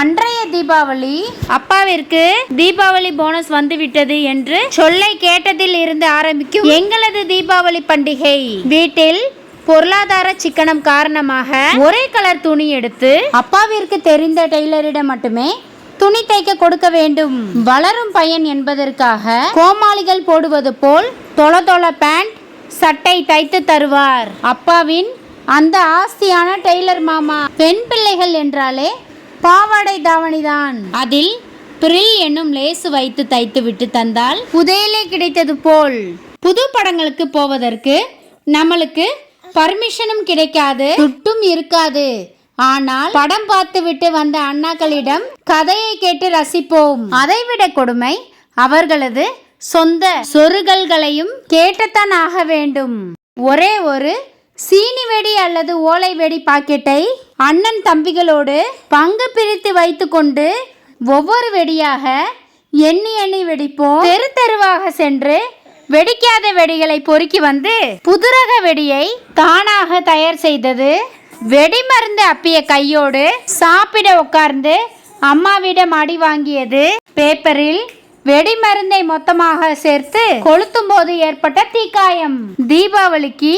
அன்றைய தீபாவளி அப்பாவிற்கு தீபாவளி போனஸ் வந்துவிட்டது என்று சொல்லை கேட்டதில் இருந்து ஆரம்பிக்கும் எங்களது தீபாவளி பண்டிகை. வீட்டில் பொருளாதார சிக்கனம் காரணமாக ஒரே கலர் துணி எடுத்து அப்பாவிற்கு தெரிந்த டெய்லரிடம் மட்டுமே துணி தைக்க கொடுக்க வேண்டும். வளரும் பையன் என்பதற்காக கோமாளிகள் போடுவது போல் தொள தொள பேண்ட் சட்டை தைத்து தருவார். அப்பாவின் அந்த ஆஸ்தியான டெய்லர் மாமா பெண் பிள்ளைகள் என்றாலே பாவாடை தாவணிதான். அதில் பிரில் என்னும் லேசு வைத்து தைத்து விட்டு தந்தால் புதையலே கிடைத்தது போல். புது படங்களுக்கு போவதற்கு நம்மளுக்கு பர்மிஷனும் கிடைக்காது. துட்டும் இருக்காது. ஆனால் படம் பார்த்து விட்டு வந்த அண்ணாக்களிடம் கதையை கேட்டு ரசிப்போம். அதைவிட கொடுமை அவர்களது சொந்த சொருகல்களையும் கேட்டுத்தான் ஆக வேண்டும். ஒரே ஒரு சீனி வெடி அல்லது ஓலை வெடி பாக்கெட்டை அண்ணன் தம்பிகளோடு பங்கு பிரித்து வைத்துக்கொண்டு ஒவ்வொரு வெடியாக எண்ணி எண்ணி வெடிப்போம். தெரு தெருவாக சென்று வெடிக்காத வெடிகளை பொறுக்கி வந்து புதுரக வெடியை தானாக தயார் செய்தது. வெடிமருந்து அப்பிய கையோடு சாப்பிட உட்கார்ந்து அம்மாவிடம் அடி வாங்கியது. பேப்பரில் வெடிமருந்தை மொத்தமாக சேர்த்து கொளுத்தும் போது ஏற்பட்ட தீக்காயம். தீபாவளிக்கு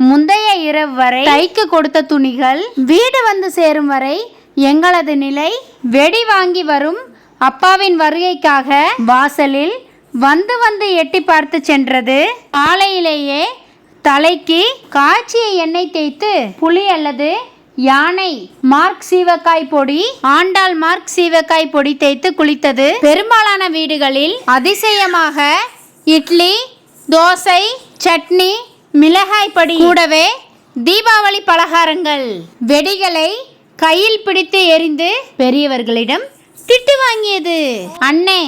முந்தைய இரவு வரை தைக்கு கொடுத்த துணிகள் வீடு வந்து சேரும் வரை எங்களது நிலை வெடி வாங்கி வரும் அப்பாவின் வருகைக்காக வாசலில் வந்து வந்து எட்டி பார்த்து சென்றது. காலையிலேயே தலைக்கு காய்ச்சிய எண்ணெய் தேய்த்து புளி அல்லது யானை மார்க் சீவக்காய் பொடி ஆண்டாள் மார்க் சீவக்காய் பொடி தேய்த்து குளித்தது. பெரும்பாலான வீடுகளில் அதிசயமாக இட்லி தோசை சட்னி மிளகாய் பொடி. கூடவே தீபாவளி பலகாரங்கள். வெடிகளை கையில் பிடித்து எரிந்து பெரியவர்களிடம் திட்டு வாங்கியது. அண்ணே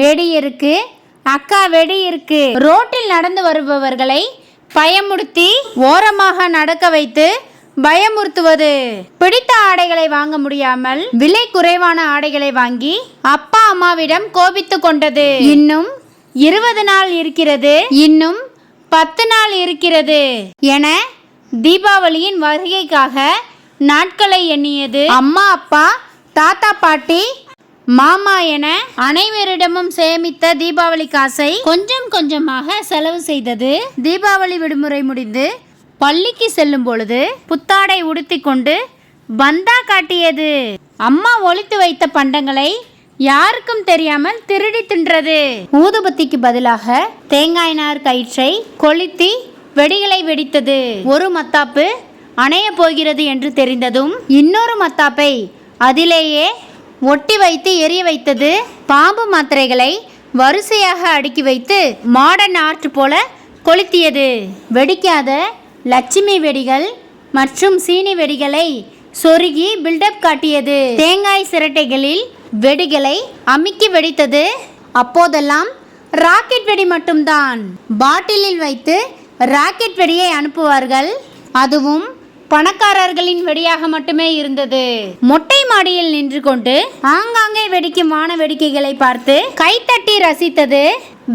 வெடி இருக்கு. அக்கா வெடி இருக்கு. ரோட்டில் நடந்து வருபவர்களை பயமுறுத்தி ஓரமாக நடக்க வைத்து பயமுறுத்துவது. பிடித்த ஆடைகளை வாங்க முடியாமல் விலை குறைவான ஆடைகளை வாங்கி அப்பா அம்மாவிடம் கோபித்து கொண்டது. இன்னும் இருபது நாள் இருக்கிறது. இன்னும் பத்து நாள் இருக்கிறது என தீபாவளியின் வருகைக்காக நாட்களை எண்ணியது. அம்மா அப்பா தாத்தா பாட்டி மாமா என அனைவரிடமும் சேமித்த தீபாவளி காசை கொஞ்சம் கொஞ்சமாக செலவு செய்தது. தீபாவளி விடுமுறை முடிந்து பள்ளிக்கு செல்லும் பொழுது புத்தாடை உடுத்தி கொண்டு பந்தா காட்டியது. அம்மா ஒழித்து வைத்த பண்டங்களை யாருக்கும் தெரியாமல் திருடி தின்றது. ஊதுபத்திக்கு பதிலாக தேங்காய் நார் கயிற்றை கொளுத்தி வெடிகளை வெடித்தது. ஒரு மத்தாப்பு அணைய போகிறது என்று தெரிந்ததும் இன்னொரு மத்தாப்பை அதிலேயே ஒட்டி வைத்து எரிய வைத்தது. பாம்பு மாத்திரைகளை வரிசையாக அடுக்கி வைத்து மாடர்ன் ஆர்ட் போல கொளுத்தியது. வெடிக்காத லட்சுமி வெடிகள் மற்றும் சீனி வெடிகளை சொருகி பில்டப் காட்டியது. தேங்காய் சிரட்டைகளில் வெடிகளை அமுக்கி வெடித்தது. அப்போதெல்லாம் ராக்கெட் வெடி மட்டும்தான். பாட்டிலில் வைத்து ராக்கெட் வெடியை அனுப்புவார்கள். அதுவும் பணக்காரர்களின் வெடியாக மட்டுமே இருந்தது. மொட்டை மாடியில் நின்று கொண்டு ஆங்காங்கே வெடிக்கும் வான வேடிக்கைகளை பார்த்து கைத்தட்டி ரசித்தது.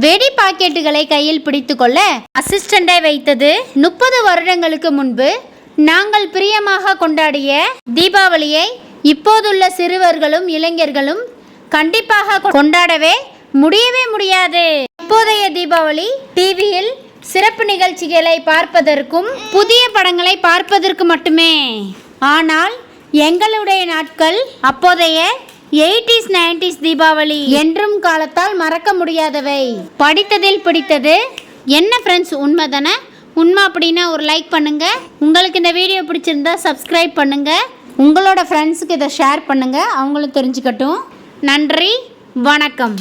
வெடி பாக்கெட்டுகளை கையில் பிடித்துக்கொள்ள அசிஸ்டண்டை வைத்தது. முப்பது வருடங்களுக்கு முன்பு நாங்கள் பிரியமாக கொண்டாடிய தீபாவளியை இப்போதுள்ள சிறுவர்களும் இளைஞர்களும் கண்டிப்பாக கொண்டாடவே முடியவே முடியாது. இப்போதைய தீபாவளி டிவியில் சிறப்பு நிகழ்ச்சிகளை பார்ப்பதற்கும் புதிய படங்களை பார்ப்பதற்கு மட்டுமே. ஆனால் எங்களுடைய நாட்கள் அப்போதைய எயிட்டிஸ் நைன்டிஸ் தீபாவளி என்றும் காலத்தால் மறக்க முடியாதவை. படித்ததில் பிடித்தது என்ன ஃப்ரெண்ட்ஸ் உண்மைதானே? உண்மை அப்படின்னா ஒரு லைக் பண்ணுங்க. உங்களுக்கு இந்த வீடியோ பிடிச்சிருந்தா சப்ஸ்கிரைப் பண்ணுங்க. உங்களோட ஃப்ரெண்ட்ஸுக்கு இதை ஷேர் பண்ணுங்கள் அவங்களும் தெரிஞ்சுக்கட்டும். நன்றி வணக்கம்.